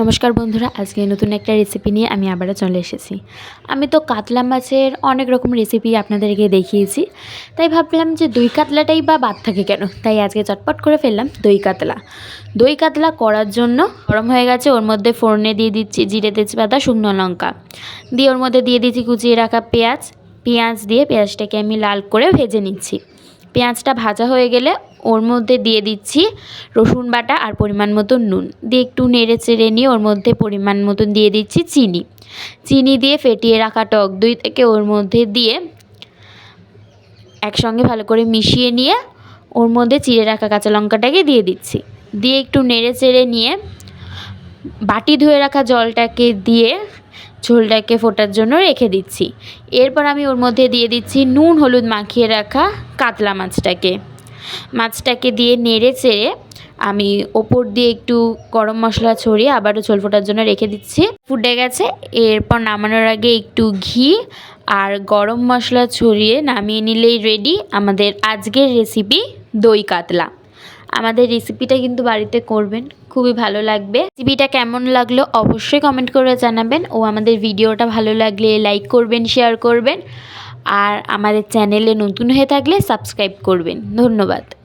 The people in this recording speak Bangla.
নমস্কার বন্ধুরা, আজকে নতুন একটা রেসিপি নিয়ে আমি আবারও চলে এসেছি। আমি তো কাতলা মাছের অনেক রকম রেসিপি আপনাদেরকে দেখিয়েছি। তাই ভাবলাম যে দই কাতলাটাই বা বাদ থাকে কেন? তাই আজকে চটপট করে ফেললাম দই কাতলা। দই কাতলা করার জন্য গরম হয়ে গেছে, ওর মধ্যে ফোড়নে দিয়ে দিচ্ছি জিরে তেজপাতা, শুকনো লঙ্কা। দিয়ে ওর মধ্যে দিয়ে দিচ্ছি কুচিয়ে রাখা পেঁয়াজ। পেঁয়াজ দিয়ে পেঁয়াজটাকে আমি লাল করে ভেজে নিচ্ছি। পেঁয়াজটা ভাজা হয়ে গেলে ওর মধ্যে দিয়ে দিচ্ছি রসুন বাটা আর পরিমাণ মতো নুন। দিয়ে একটু নেড়ে চেড়ে নিয়ে ওর মধ্যে পরিমাণ মতন দিয়ে দিচ্ছি চিনি। চিনি দিয়ে ফেটিয়ে রাখা টক দই থেকে ওর মধ্যে দিয়ে একসঙ্গে ভালো করে মিশিয়ে নিয়ে ওর মধ্যে চিড়ে রাখা কাঁচা লঙ্কাটাকে দিয়ে দিচ্ছি। দিয়ে একটু নেড়ে চেড়ে নিয়ে বাটি ধুয়ে রাখা জলটাকে দিয়ে ঝোলটাকে ফোটার জন্য রেখে দিচ্ছি। এরপর আমি ওর মধ্যে দিয়ে দিচ্ছি নুন হলুদ মাখিয়ে রাখা কাতলা মাছটাকে। মাছটাকে দিয়ে নেড়ে চেড়ে আমি ওপর দিয়ে একটু গরম মশলা ছড়িয়ে আবারও ঝোল ফোটার জন্য রেখে দিচ্ছি। ফুটে গেছে। এরপর নামানোর আগে একটু ঘি আর গরম মশলা ছড়িয়ে নামিয়ে নিলেই রেডি আমাদের আজকের রেসিপি দই কাতলা। আমাদের রেসিপিটা কিন্তু বাড়িতে করবেন, খুবই ভালো লাগবে। রেসিপিটা কেমন লাগল অবশ্যই কমেন্ট করে জানাবেন। ও আমাদের ভিডিওটা ভালো লাগলে লাইক করবেন শেয়ার করবেন। আর আমাদের চ্যানেলে নতুন হয়ে থাকলে সাবস্ক্রাইব করবেন। ধন্যবাদ।